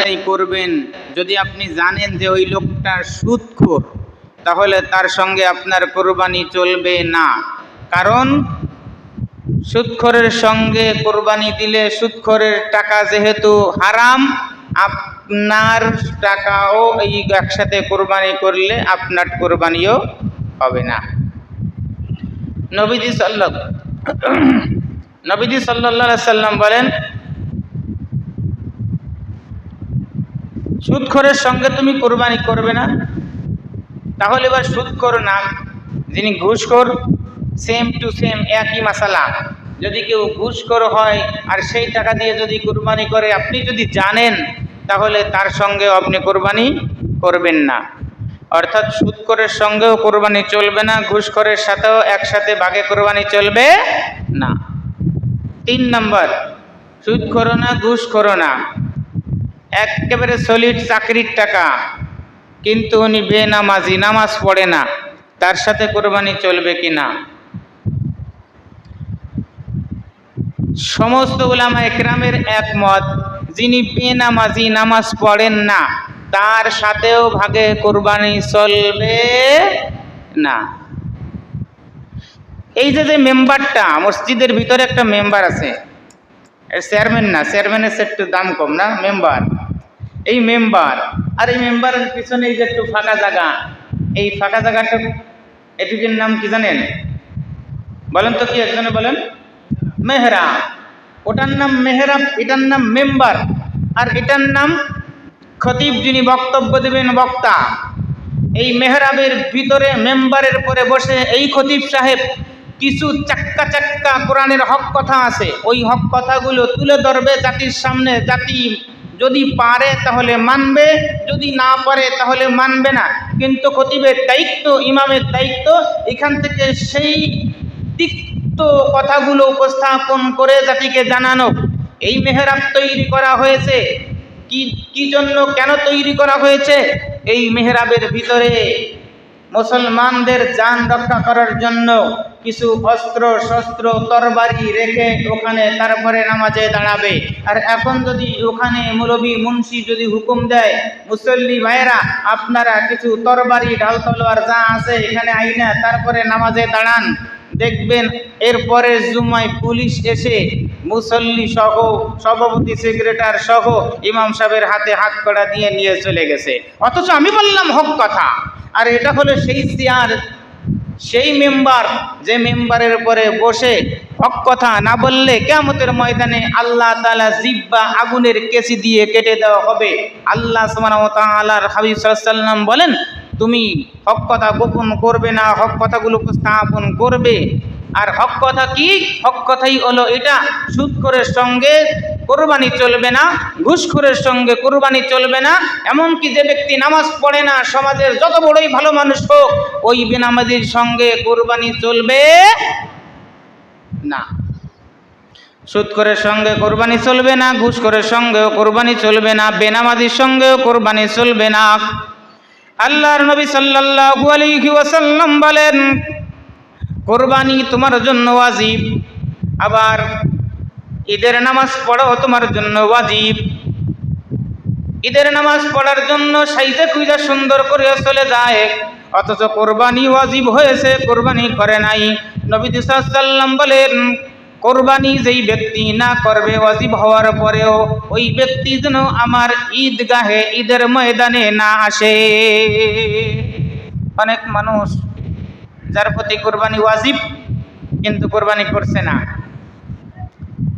যাচাই করবেন। যদি আপনি জানেন যে ওই লোকটা সুদখোর তাহলে তার সঙ্গে আপনার কোরবানি চলবে না। কারণ সুদখোরের সঙ্গে কোরবানি দিলে সুদখোরের টাকা যেহেতু হারাম, আপনার টাকাও এই একসাথে কোরবানি করলে আপনার কোরবানিও হবে না। নবীজি সাল্লাহ নবীজি সাল্লাহ সাল্লাম বলেন সুদখোরের সঙ্গে তুমি কোরবানি করবে না? তাহলে এবার সুদখোর না, যিনি ঘুষখোর সেম টু সেম একই মশালা। যদি কেউ ঘুষখোর হয় আর সেই টাকা দিয়ে যদি কোরবানি করে, আপনি যদি জানেন, তাহলে তার সঙ্গেও আপনি কোরবানি করবেন না। অর্থাৎ সুদখোরের সঙ্গেও কোরবানি চলবে না, ঘুষখোরের সাথেও একসাথে বাঘে কোরবানি চলবে না। তিন নম্বর সুদ না ঘুষ করো না। একেবারে সলিড চাকরির টাকা। কিন্তু উনি বেনামাজি, নামাজ পড়ে না। তার সাথে কোরবানি চলবে কি না? সমস্ত উলামা একরামের একমত, যিনি বেনামাজি, নামাজ পড়েন না, তার সাথেও ভাগে কোরবানি চলবে না। এই যে যে মেম্বারটা, মসজিদের ভিতরে একটা মেম্বার আছে। চেয়ারম্যান না চেয়ারম্যানের একটু দাম কম না? মেম্বার। এই মেম্বার। আর এই মেম্বারের পিছনে এই যে একটু ফাঁকা জায়গা, এই ফাঁকা জায়গাটা এটুকুর নাম কি জানেন? বলেন তো কি একজনে বলেন? মেহরাব ওটার নাম মেহরাব এটার নাম মেম্বার। আর এটার নাম খতিব যিনি বক্তব্য দেবেন বক্তা। এই মেহরাবের ভিতরে মেম্বারের পরে বসে এই খতিব সাহেব কিছু চাক্কা চাক্কা কোরআনের হক কথা আছে। ওই হক কথাগুলো তুলে ধরবে জাতির সামনে, জাতি যদি পারে তাহলে মানবে, যদি না পারে তাহলে মানবে না। কিন্তু খতিবের দায়িত্ব, ইমামের দায়িত্ব, এখান থেকে সেই তিক্ত কথাগুলো উপস্থাপন করে জাতিকে জানানো। এই মেহরাব তৈরি করা হয়েছে। কি কি জন্য কেন তৈরি করা হয়েছে? এই মেহরাবের ভিতরে মুসলমানদের যান রক্ষা করার জন্য কিছু অস্ত্র শস্ত্র, তরবারি রেখে ওখানে তারপরে নামাজে দাঁড়াবে। আর এখন যদি ওখানে মুরবি মুন্সি যদি হুকুম দেয়, মুসল্লি ভাইয়েরা, আপনারা কিছু তরবারি, ঢাল তলোয়ার যা আছে এখানে আইনা, তারপরে নামাজে দাঁড়ান। দেখবেন এরপরে জুমায় পুলিশ এসে মুসল্লি সহ, সভাপতি, সেক্রেটার সহ ইমাম সাহেবের হাতে হাত কড়া দিয়ে নিয়ে চলে গেছে। অথচ আমি বললাম হক কথা। আর এটা হলো সেই চেয়ার সেই মেম্বার যে মেম্বারের পরে বসে হক কথা না বললে কেমতের ময়দানে আল্লাহ তালা জিব্বা আগুনের কেসি দিয়ে কেটে দেওয়া হবে। আল্লাহ সুমার হাবিব সাল্লাম বলেন, তুমি হক কথা গোপন করবে না, হক কথাগুলো উপস্থাপন করবে। আর হক কথা কি? হক কথাই হলো এটা সুদখোরের সঙ্গে কোরবানি চলবে না, ঘুষখোরের সঙ্গে কোরবানি চলবে না। এমনকি যে ব্যক্তি নামাজ পড়ে না, সমাজের যত বড়ই ভালো মানুষ হোক, ওই বেনামাজির সঙ্গে কোরবানি চলবে না। সুদখোরের সঙ্গে কোরবানি চলবে না, ঘুষখোরের সঙ্গেও কোরবানি চলবে না, বেনামাজির সঙ্গেও কোরবানি চলবে না। আল্লাহর নবী সাল্লাল্লাহু আলাইহি ওয়াসাল্লাম বলেন, কোরবানি তোমার জন্য ওয়াজিব। আবার ঈদের নামাজ পড়ো, তোমার জন্য ওয়াজিব। ঈদের নামাজ পড়ার জন্য সাইজে খুঁজে সুন্দর করে চলে যায়। অথচ কোরবানি ওয়াজিব হয়েছে, কোরবানি করে নাই। নবী সাল্লাম বলেন, কোরবানি যেই ব্যক্তি না করবে, ওয়াজিব হওয়ার পরেও ওই ব্যক্তি যেন আমার ঈদগাহে, ঈদের ময়দানে না আসে। অনেক মানুষ, যার প্রতি কোরবানি ওয়াজিব, কিন্তু কোরবানি করছে না।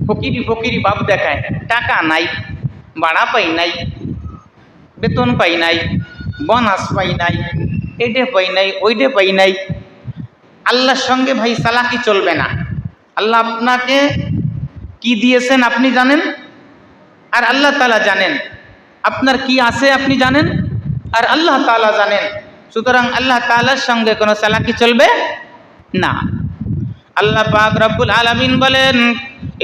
ফকিরি ফকিরি বাপ দেখায়, টাকা নাই, ভাড়া পাই নাই, বেতন পাই নাই, বোনাস পাই নাই, এডে পাই নাই, ওইডে পাই নাই। আল্লাহর সঙ্গে ভাই সালাকি চলবে না। আল্লাহ আপনাকে কি দিয়েছেন আপনি জানেন? আর আল্লাহ তালা জানেন। আপনার কি আছে আপনি জানেন? আর আল্লাহ তালা জানেন। সুতরাং আল্লাহ তালার সঙ্গে কোনো চালাকি চলবে না। আল্লাহ পাক রব্বুল আলামিন বলেন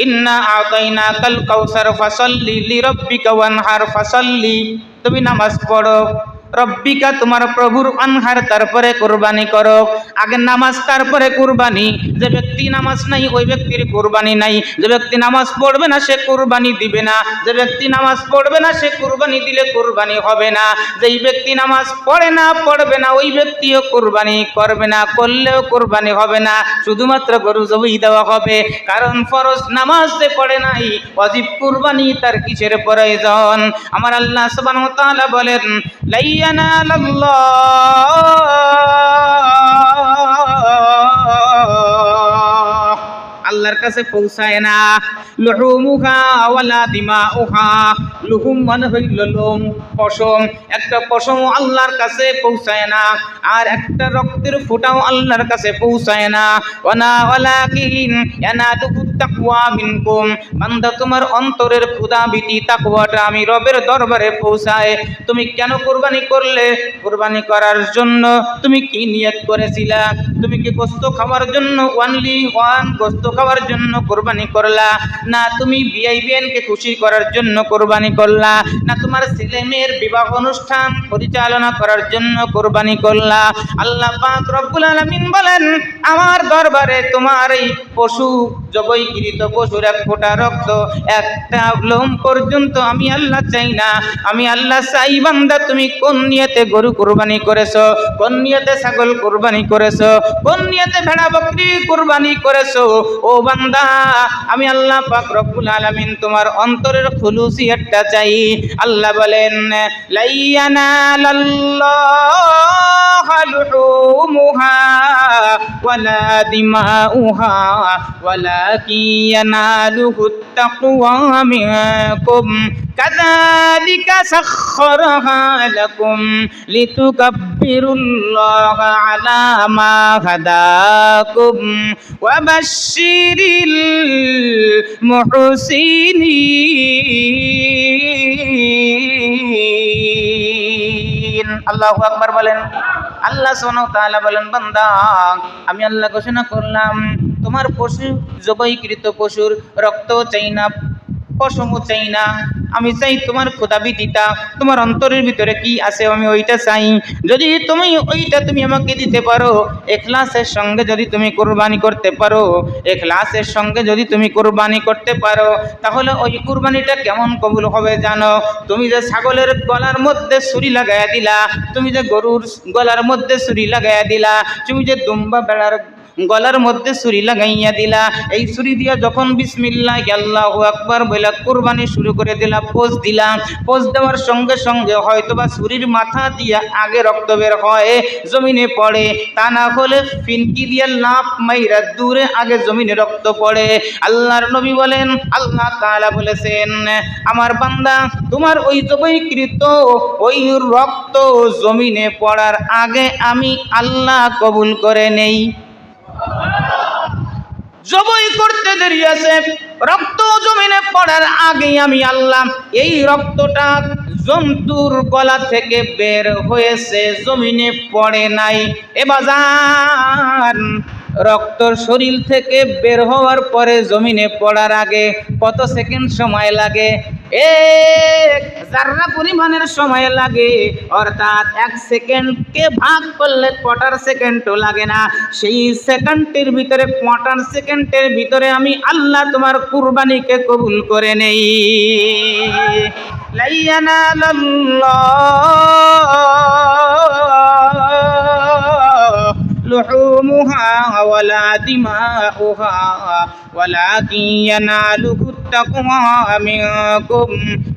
ইন্না আতাইনা কাল কাউসার ফাসাল্লি লিরব্বিকা ওয়ানহার ফাসাল্লি তুমি নামাজ পড়ো। রব্বিকা তোমার প্রভুর আনহার, তারপরে কোরবানি করো। আগে নামাজ, তারপরে কোরবানি। যে ব্যক্তি নামাজ নাই, ওই ব্যক্তির কোরবানি নাই। যে ব্যক্তি নামাজ পড়বে না, সে কোরবানি দিবে না। যে ব্যক্তি নামাজ পড়বে না, সে কোরবানি দিলে কোরবানি হবে না। যেই ব্যক্তি নামাজ পড়ে না, পড়বে না, ওই ব্যক্তিও কোরবানি করবে না, করলেও কোরবানি হবে না। শুধুমাত্র গরু জবই দেওয়া হবে। কারণ ফরজ নামাজ যে পড়ে নাই, অজীব কুরবানি তার কিসের প্রয়োজন? আমার আল্লাহ সুবহানাহু বলেন লাইয়ানা আল্লাহর কাছে পৌঁছায় না। লুহুমুহা ওয়ালা দিমাউহা। লুহুম মানে হইল লোম, পশম। একটা পশম আল্লাহর কাছে পৌঁছায় না। আর একটা রক্তের ফোঁটাও আল্লাহর কাছে পৌঁছায় না। ওয়ানা ওয়ালাকিন ইয়ানাদুহু তাকওয়া মিনকুম। বান্দা, তোমার অন্তরের ক্ষুধা ভীতি, তাকওয়াটা আমি রবের দরবারে পৌঁছায়। তুমি কেন কুরবানি করলে? কুরবানি করার জন্য তুমি কি নিয়ত করেছিলা? তুমি কি গোস্ত খাওয়ার জন্য ওয়ানলি ওয়ান গোস্ত খাওয়ার জন্য কোরবানি করলা? না, তুমি বিআই বিএনকে খুশি করার জন্য কোরবানি করলা? না, তোমার ছেলে মেয়ের বিবাহ অনুষ্ঠান পরিচালনা করার জন্য কোরবানি করলা? আল্লাহ পাক রব্বুল আলামিন বলেন, আমার দরবারে তোমার এই পশু জবৈকৃত পশুর এক ফোঁটা রক্ত, একটা লোম পর্যন্ত আমি আল্লাহ চাই না। আমি আল্লাহ চাই, বান্দা, তুমি কোন নিয়তে গরু কোরবানি করেছ? কোন নিয়তে ছাগল কোরবানি করেছ? কোন নিয়তে ভেড়া বকরি কোরবানি করেছ? ও বান্দা, আমি আল্লাহ পাক রব্বুল আলামিন তোমার অন্তরের খুলুসিয়াতটা চাই। আল্লাহ বলেন, লাইয়ানা লাল্লাহ লুহুমুহা, ওয়ালা দিমাউহা ولكن يناله التقوى منكم كذلك سخرها لكم لتكبروا الله على ما هداكم وبشر المحسنين আল্লাহু আকবার বলেন আল্লাহ সোনাও তাআলা বলেন বান্দা আমি আল্লাহ ঘোষণা করলাম তোমার পশু জবাইকৃত পশুর রক্ত চাই না পশমও চাই না আমি চাই তোমার ক্ষুদাবিদিটা তোমার অন্তরের ভিতরে কি আছে আমি ওইটা চাই। যদি তুমি ওইটা তুমি আমাকে দিতে পারো, এখলাসের সঙ্গে যদি তুমি কোরবানি করতে পারো, এখলাসের সঙ্গে যদি তুমি কোরবানি করতে পারো, তাহলে ওই কোরবানিটা কেমন কবুল হবে জানো? তুমি যে ছাগলের গলার মধ্যে ছুরি লাগাইয়া দিলা, তুমি যে গরুর গলার মধ্যে ছুরি লাগাইয়া দিলা, তুমি যে দুম্বা বেড়ার গলার মধ্যে ছুরি লাগাইয়া দিলা। এই ছুরি দিয়া যখন বিসমিল্লাহ আল্লাহ আকবার বইলা কোরবানি শুরু করে দিলা, পোজ দিলা। পোজ দেওয়ার সঙ্গে সঙ্গে হয়তো বা ছুরির মাথা দিয়া আগে রক্ত বের হয়, জমিনে পড়ে। তা না হলে ফিনকি দিয়া লাভ মাইরা দূরে আগে জমিনে রক্ত পড়ে। আল্লাহর নবী বলেন, আল্লাহ তাআলা বলেছেন, আমার বান্দা, তোমার ওই জবৈকৃত ওই রক্ত জমিনে পড়ার আগে আমি আল্লাহ কবুল করে নেই। জবই করতে দেরি আছে। রক্ত জমিনে পড়ার আগে আমি আল্লাহ এই রক্তটা জন্তুর গলা থেকে বের হয়েছে, জমিনে পড়ে নাই। এ বাজার, রক্তর শরীর থেকে বের হওয়ার পরে জমিনে পড়ার আগে কত সেকেন্ড সময় লাগে? এক যার্রা পরিমাণের সময় লাগে অর্থাৎ এক সেকেন্ডকে ভাগ করলে কোয়ার্টার সেকেন্ডও লাগে না সেই সেকেন্ডের ভিতরে কোয়ার্টার সেকেন্ডের ভিতরে আমি আল্লাহ তোমার কুরবানিকে কবুল করে নেই লাইয়ানা لحومها ولا دماؤها ولكن يناله التقوى منكم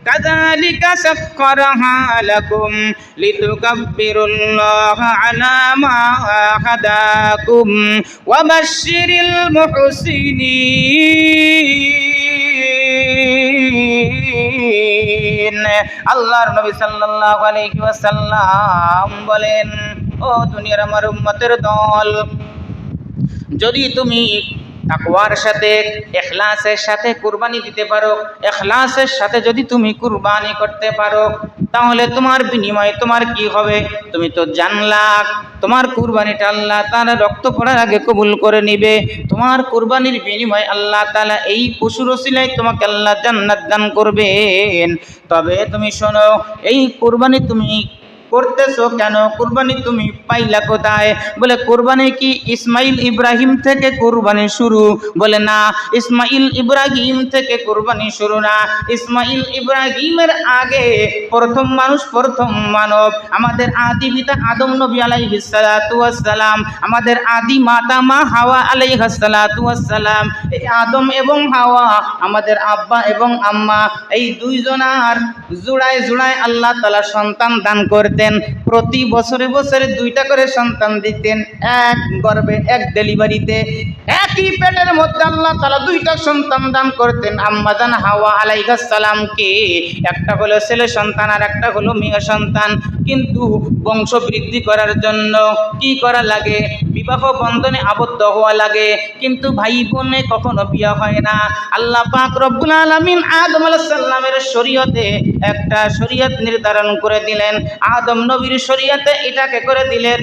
كذلك سخرها لكم لتكبروا الله على ما هداكم وبشر المحسنين আল্লাহর নবী সাল্লাল্লাহু আলাইহি ওয়াসাল্লাম বলেন ও দুনিয়ার আমার উম্মতের দল যদি তুমি তাকওয়ার সাথে এখলাসের সাথে কুরবানি দিতে পারো। এখলাসের সাথে যদি তুমি কুরবানি করতে পারো, তাহলে তোমার বিনিময়ে তোমার কি হবে? তুমি তো জানলা তোমার কুরবানিটা আল্লাহ তাআলা রক্ত পড়ার আগে কবুল করে নিবে। তোমার কুরবানির বিনিময়ে আল্লাহ তাআলা এই পশুর ওসিলায় তোমাকে আল্লাহ জান্নাত দান করবেন। তবে তুমি শোনো, এই কুরবানি তুমি করতেছো কেন? কুরবানি তুমি পাইলা কোথায়? বলে, কুরবানি কি ইসমাইল ইব্রাহিম থেকে কুরবানি শুরু? বলে, না, ইসমাইল ইব্রাহিম থেকে কুরবানি শুরু না। ইসমাইল ইব্রাহিমের আগে প্রথম মানুষ প্রথম মানব। আমাদের আদি পিতা আদম নবী আলাইহিস সালাতু ওয়াস সালাম আমাদের আদি মাতা মা হাওয়া আলাইহিস সালাতু ওয়াস সালাম এই আদম এবং হাওয়া, আমাদের আব্বা এবং আম্মা, এই দুইজনার জোড়ায় জোড়ায় আল্লাহ তালা সন্তান দান করতেন প্রতি বছরে বছরে দুইটা করে সন্তান দিতেন, এক গর্বে, এক ডেলিভারিতে একই পেটের মধ্যে আল্লাহ তালা দুইটা সন্তান দান করতেন আম্মাজান হাওয়া আলাইহাস সালামকে। একটা হলো ছেলে সন্তান আর একটা হলো মেয়ে সন্তান। কিন্তু বংশ বৃদ্ধি করার জন্য কি করা লাগে? বিবাহ বন্ধনে আবদ্ধ হওয়া লাগে। কিন্তু ভাই বোনে কখনো বিয়া হয় না। আল্লাহ পাক রব্বুল আলামিন আদম আলাইহিস সালামের শরীয়তে একটা শরীয়ত নির্ধারণ করে দিলেন। আদম নবীর শরীয়তে এটাকে করে দিলেন।